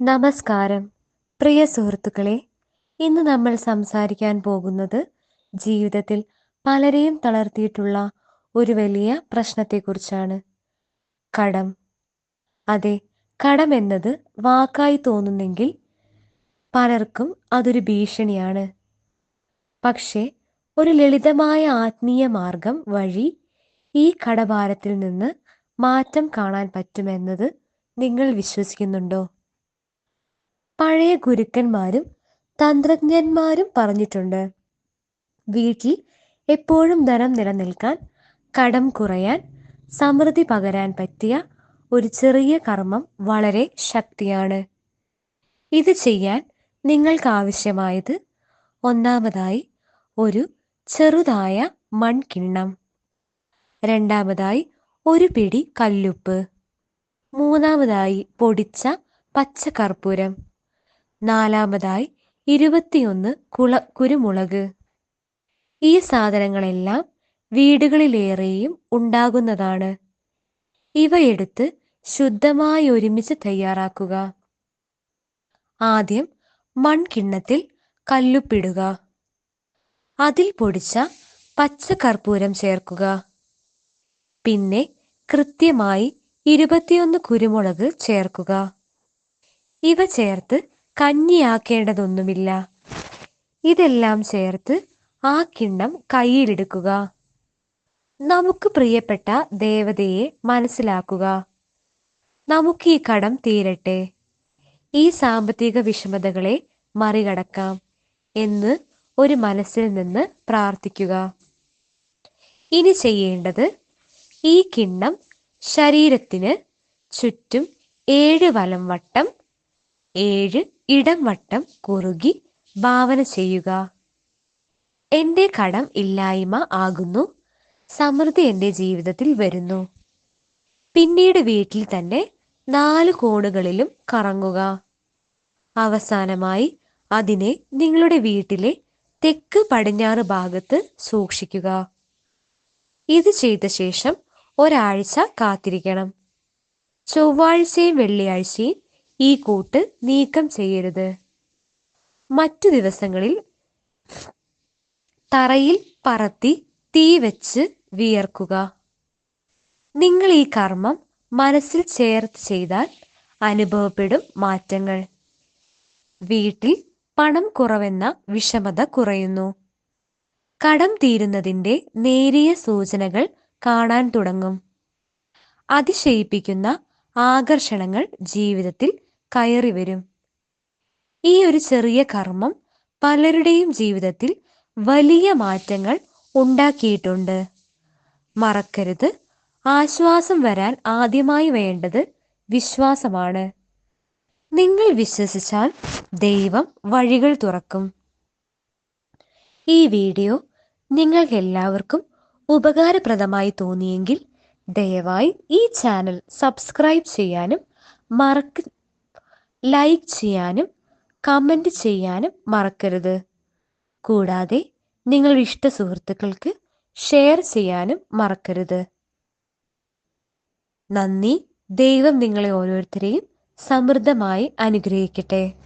നമസ്കാരം. പ്രിയ സുഹൃത്തുക്കളെ ഇന്ന് നമ്മൾ സംസാരിക്കാൻ പോകുന്നത് ജീവിതത്തിൽ പലരെയും തളർത്തിയിട്ടുള്ള ഒരു വലിയ പ്രശ്നത്തെക്കുറിച്ചാണ്. കടം. അതെ കടം എന്നത് വാക്കായി തോന്നുന്നെങ്കിൽ പലർക്കും അതൊരു ഭീഷണിയാണ്. പക്ഷേ ഒരു ലളിതമായ ആത്മീയ മാർഗം വഴി ഈ കടഭാരത്തിൽ നിന്ന് മാറ്റം കാണാൻ പറ്റുമെന്നത് നിങ്ങൾ വിശ്വസിക്കുന്നുണ്ടോ? പഴയ ഗുരുക്കന്മാരും തന്ത്രജ്ഞന്മാരും പറഞ്ഞിട്ടുണ്ട്. വീട്ടിൽ എപ്പോഴും ധനം നിലനിൽക്കാൻ കടം കുറയാൻ സമൃദ്ധി പകരാൻ പറ്റിയ ഒരു ചെറിയ കർമ്മം വളരെ ശക്തിയാണ്. ഇത് ചെയ്യാൻ നിങ്ങൾക്ക് ആവശ്യമായത് ഒന്നാമതായി ഒരു ചെറുതായ മൺകിണ്ണം. രണ്ടാമതായി ഒരു പിടി കല്ലുപ്പ്. മൂന്നാമതായി പൊടിച്ച പച്ചകർപ്പൂരം. നാലാമതായി ഇരുപത്തിയൊന്ന് കുള കുരുമുളക്. ഈ സാധനങ്ങളെല്ലാം വീടുകളിലേറെയും ഉണ്ടാകുന്നതാണ്. ഇവയെടുത്ത് ശുദ്ധമായി ഒരുമിച്ച് തയ്യാറാക്കുക. ആദ്യം മൺകിണ്ണത്തിൽ കല്ലുപ്പിടുക. അതിൽ പൊടിച്ച പച്ചകർപ്പൂരം ചേർക്കുക. പിന്നെ കൃത്യമായി ഇരുപത്തിയൊന്ന് കുരുമുളക് ചേർക്കുക. ഇവ ചേർത്ത് കഞ്ഞിയാക്കേണ്ടതൊന്നുമില്ല. ഇതെല്ലാം ചേർത്ത് ആ കിണ്ണം കയ്യിലെടുക്കുക. നമുക്ക് പ്രിയപ്പെട്ട ദേവതയെ മനസ്സിലാക്കുക. നമുക്ക് ഈ കടം തീരട്ടെ. ഈ സാമ്പത്തിക വിഷമതകളെ മറികടക്കാം എന്ന് ഒരു മനസ്സിൽ നിന്ന് പ്രാർത്ഥിക്കുക. ഇനി ചെയ്യേണ്ടത് ഈ കിണ്ണം ശരീരത്തിന് ചുറ്റും ഏഴ് വലം വട്ടം ഏഴ് ഇടം വട്ടം കുറുകി ഭാവന ചെയ്യുക. എന്റെ കടം ഇല്ലായ്മ ആകുന്നു. സമൃദ്ധി എന്റെ ജീവിതത്തിൽ വരുന്നു. പിന്നീട് വീട്ടിൽ തന്നെ നാല് കോണുകളിലും കറങ്ങുക. അവസാനമായി അതിനെ നിങ്ങളുടെ വീട്ടിലെ തെക്ക് പടിഞ്ഞാറ് ഭാഗത്ത് സൂക്ഷിക്കുക. ഇത് ചെയ്ത ശേഷം ഒരാഴ്ച കാത്തിരിക്കണം. ചൊവ്വാഴ്ചയും വെള്ളിയാഴ്ചയും ഈ കൂട്ട് നീക്കം ചെയ്യരുത്. മറ്റു ദിവസങ്ങളിൽ തറയിൽ പറത്തി തീ വെച്ച് വിയർക്കുക. നിങ്ങൾ ഈ കർമ്മം മനസ്സിൽ ചേർത്ത് ചെയ്താൽ അനുഭവപ്പെടും മാറ്റങ്ങൾ. വീട്ടിൽ പണം കുറവെന്ന വിഷമത കുറയുന്നു. കടം തീരുന്നതിന്റെ നേരിയ സൂചനകൾ കാണാൻ തുടങ്ങും. അതിശയിപ്പിക്കുന്ന ആകർഷണങ്ങൾ ജീവിതത്തിൽ കയറി വരും. ഈ ഒരു ചെറിയ കർമ്മം പലരുടെയും ജീവിതത്തിൽ വലിയ മാറ്റങ്ങൾ ഉണ്ടാക്കിയിട്ടുണ്ട്. മറക്കരുത്. ആശ്വാസം വരാൻ ആദ്യമായി വേണ്ടത് വിശ്വാസമാണ്. നിങ്ങൾ വിശ്വസിച്ചാൽ ദൈവം വഴികൾ തുറക്കും. ഈ വീഡിയോ നിങ്ങൾക്ക് എല്ലാവർക്കും ഉപകാരപ്രദമായി തോന്നിയെങ്കിൽ ദയവായി ഈ ചാനൽ സബ്സ്ക്രൈബ് ചെയ്യാനും മറക്ക് ലൈക്ക് ചെയ്യാനും കമന്റ് ചെയ്യാനും മറക്കരുത്. കൂടാതെ നിങ്ങളുടെ ഇഷ്ട സുഹൃത്തുക്കൾക്ക് ഷെയർ ചെയ്യാനും മറക്കരുത്. നന്ദി. ദൈവം നിങ്ങളെ ഓരോരുത്തരെയും സമൃദ്ധമായി അനുഗ്രഹിക്കട്ടെ.